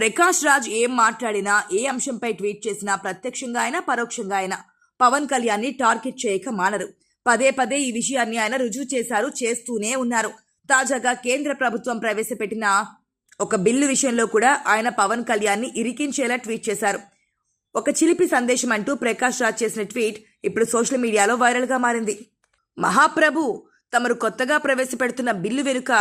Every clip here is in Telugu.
ప్రకాష్ రాజ్ ఏం మాట్లాడినా ఏ అంశంపై ట్వీట్ చేసినా ప్రత్యక్షంగా అయినా పరోక్షంగా అయినా పవన్ కళ్యాణ్ని టార్గెట్ చేయక మానరు. పదే పదే ఈ విషయాన్ని ఆయన రుజువు చేశారు చేస్తూనే ఉన్నారు. తాజాగా కేంద్ర ప్రభుత్వం ప్రవేశపెట్టిన ఒక బిల్లు విషయంలో కూడా ఆయన పవన్ కళ్యాణ్ని ఇరికించేలా ట్వీట్ చేశారు. ఒక చిలిపి సందేశం అంటూ ప్రకాష్ రాజ్ చేసిన ట్వీట్ ఇప్పుడు సోషల్ మీడియాలో వైరల్గా మారింది. మహాప్రభు తమరు కొత్తగా ప్రవేశపెడుతున్న బిల్లు వెనుక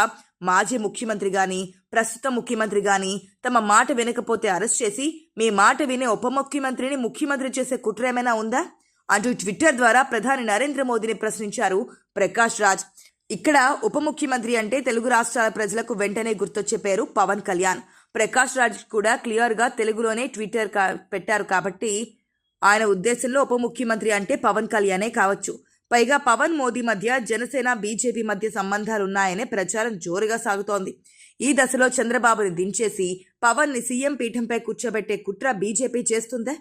మాజీ ముఖ్యమంత్రి గాని ప్రస్తుత ముఖ్యమంత్రి గాని తమ మాట వినకపోతే అరెస్ట్ చేసి మీ మాట వినే ఉప ముఖ్యమంత్రిని ముఖ్యమంత్రి చేసే కుట్ర ఏమైనా ఉందా? అంటూ ట్విట్టర్ ద్వారా ప్రధాని నరేంద్ర మోదీని ప్రశ్నించారు ప్రకాష్ రాజ్. ఇక్కడ ఉప ముఖ్యమంత్రి అంటే తెలుగు రాష్ట్రాల ప్రజలకు వెంటనే గుర్తొచ్చే పేరు పవన్ కళ్యాణ్. ప్రకాష్ రాజ్ కూడా క్లియర్గా తెలుగులోనే ట్విట్టర్ కా- పెట్టారు కాబట్టి ఆయన ఉద్దేశంలో ఉప ముఖ్యమంత్రి అంటే పవన్ కళ్యాణే కావచ్చు. పైగా పవన్ మోదీ మధ్య జనసేన బీజేపీ మధ్య సంబంధాలున్నాయనే ప్రచారం జోరుగా సాగుతోంది. ఈ దశలో చంద్రబాబుని దించేసి పవన్ని సీఎం పీఠంపై కూర్చోబెట్టే కుట్ర బీజేపీ చేస్తుందే?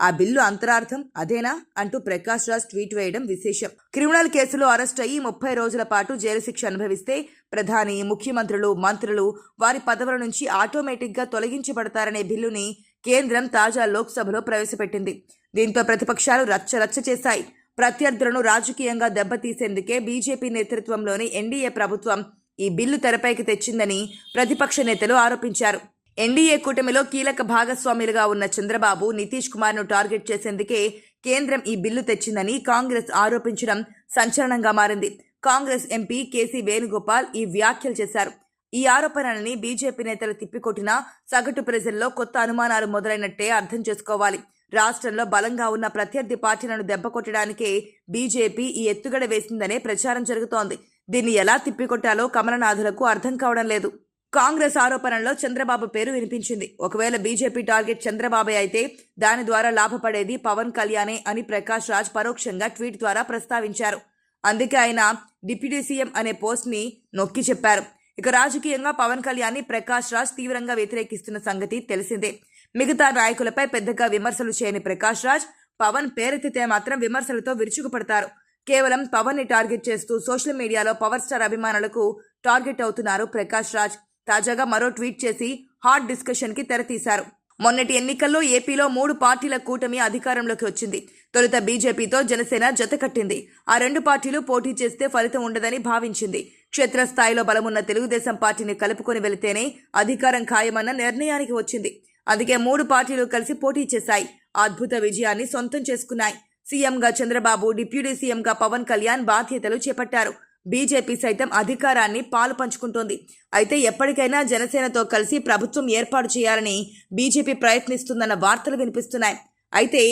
ఆ బిల్లు అంతరార్థం అదేనా అంటూ ప్రకాష్ రాజ్ ట్వీట్ వేయడం విశేషం. క్రిమినల్ కేసులో అరెస్ట్ అయ్యి ముప్పై రోజుల పాటు జైలు శిక్ష అనుభవిస్తే ప్రధాని ముఖ్యమంత్రులు మంత్రులు వారి పదవుల నుంచి ఆటోమేటిక్గా తొలగించబడతారనే బిల్లుని కేంద్రం తాజా లోక్సభలో ప్రవేశపెట్టింది. దీంతో ప్రతిపక్షాలు రచ్చ రచ్చ చేశాయి. ప్రత్యర్థులను రాజకీయంగా దెబ్బతీసేందుకే బీజేపీ నేతృత్వంలోని ఎన్డీఏ ప్రభుత్వం ఈ బిల్లు తెరపైకి తెచ్చిందని ప్రతిపక్ష నేతలు ఆరోపించారు. ఎన్డీఏ కూటమిలో కీలక భాగస్వాములుగా ఉన్న చంద్రబాబు నితీష్ కుమార్ను టార్గెట్ చేసేందుకే కేంద్రం ఈ బిల్లు తెచ్చిందని కాంగ్రెస్ ఆరోపించడం సంచలనంగా మారింది. కాంగ్రెస్ ఎంపీ కేసీ వేణుగోపాల్ ఈ వ్యాఖ్యలు చేశారు. ఈ ఆరోపణలని బీజేపీ నేతలు తిప్పికొట్టినా సగటు ప్రజల్లో కొత్త అనుమానాలు మొదలైనట్టే అర్థం చేసుకోవాలి. రాష్ట్రంలో బలంగా ఉన్న ప్రత్యర్థి పార్టీలను దెబ్బకొట్టడానికే బీజేపీ ఈ ఎత్తుగడ వేసిందనే ప్రచారం జరుగుతోంది. దీన్ని ఎలా తిప్పికొట్టాలో కమలనాథులకు అర్థం కావడం లేదు. కాంగ్రెస్ ఆరోపణల్లో చంద్రబాబు పేరు వినిపించింది. ఒకవేళ బీజేపీ టార్గెట్ చంద్రబాబే అయితే దాని ద్వారా లాభపడేది పవన్ కళ్యాణే అని ప్రకాష్ రాజ్ పరోక్షంగా ట్వీట్ ద్వారా ప్రస్తావించారు. అందుకే ఆయన డిప్యూటీ సీఎం అనే పోస్ట్ని నొక్కి చెప్పారు. ఇక రాజకీయంగా పవన్ కళ్యాణ్ని ప్రకాష్ రాజ్ తీవ్రంగా వ్యతిరేకిస్తున్న సంగతి తెలిసిందే. మిగతా నాయకులపై పెద్దగా విమర్శలు చేయని ప్రకాష్ రాజ్ పవన్ పేరెత్తితే మాత్రం విమర్శలతో విరుచుకుపడతారు. కేవలం పవన్ని టార్గెట్ చేస్తూ సోషల్ మీడియాలో పవర్ స్టార్ అభిమానులకు టార్గెట్ అవుతున్నారు ప్రకాష్ రాజ్. తాజాగా మరో ట్వీట్ చేసి హాట్ డిస్కషన్కి తెరతీశారు మొన్నటి ఎన్నికల్లో ఏపీలో మూడు పార్టీల కూటమి అధికారంలోకి వచ్చింది. తొలుత బీజేపీతో జనసేన జతకట్టింది ఆ రెండు పార్టీలు పోటీ చేస్తే ఫలితం ఉండదని భావించింది. క్షేత్రస్థాయిలో బలమున్న తెలుగుదేశం పార్టీని కలుపుకొని వెళితేనే అధికారం ఖాయమన్న నిర్ణయానికి వచ్చింది. అందుకే మూడు పార్టీలు కలిసి పోటీ చేశాయి. అద్భుత విజయాన్ని సొంతం చేసుకున్నాయి. సీఎంగా చంద్రబాబు డిప్యూటీ సీఎంగా పవన్ కళ్యాణ్ బాధ్యతలు చేపట్టారు. బీజేపీ సైతం అధికారాన్ని పాలు పంచుకుంటోంది. అయితే ఎప్పటికైనా జనసేనతో కలిసి ప్రభుత్వం ఏర్పాటు చేయాలని బీజేపీ ప్రయత్నిస్తుందన్న వార్తలు వినిపిస్తున్నాయి. అయితే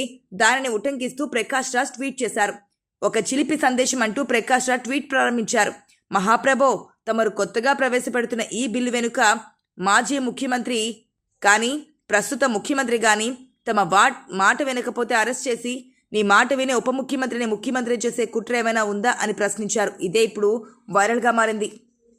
దానిని ఉటంకిస్తూ ప్రకాష్ రాజ్ ట్వీట్ చేశారు. ఒక చిలిపి సందేశం అంటూ ప్రకాష్ రాజ్ ట్వీట్ ప్రారంభించారు. మహాప్రభో తమరు కొత్తగా ప్రవేశపెడుతున్న ఈ బిల్లు వెనుక మాజీ ముఖ్యమంత్రి కానీ ప్రస్తుత ముఖ్యమంత్రి కానీ తమ వాట్ మాట వినకపోతే అరెస్ట్ చేసి నీ మాట వినే ఉప ముఖ్యమంత్రిని ముఖ్యమంత్రి చేసే కుట్ర ఏమైనా ఉందా? అని ప్రశ్నించారు. ఇదే ఇప్పుడు వైరల్గా మారింది.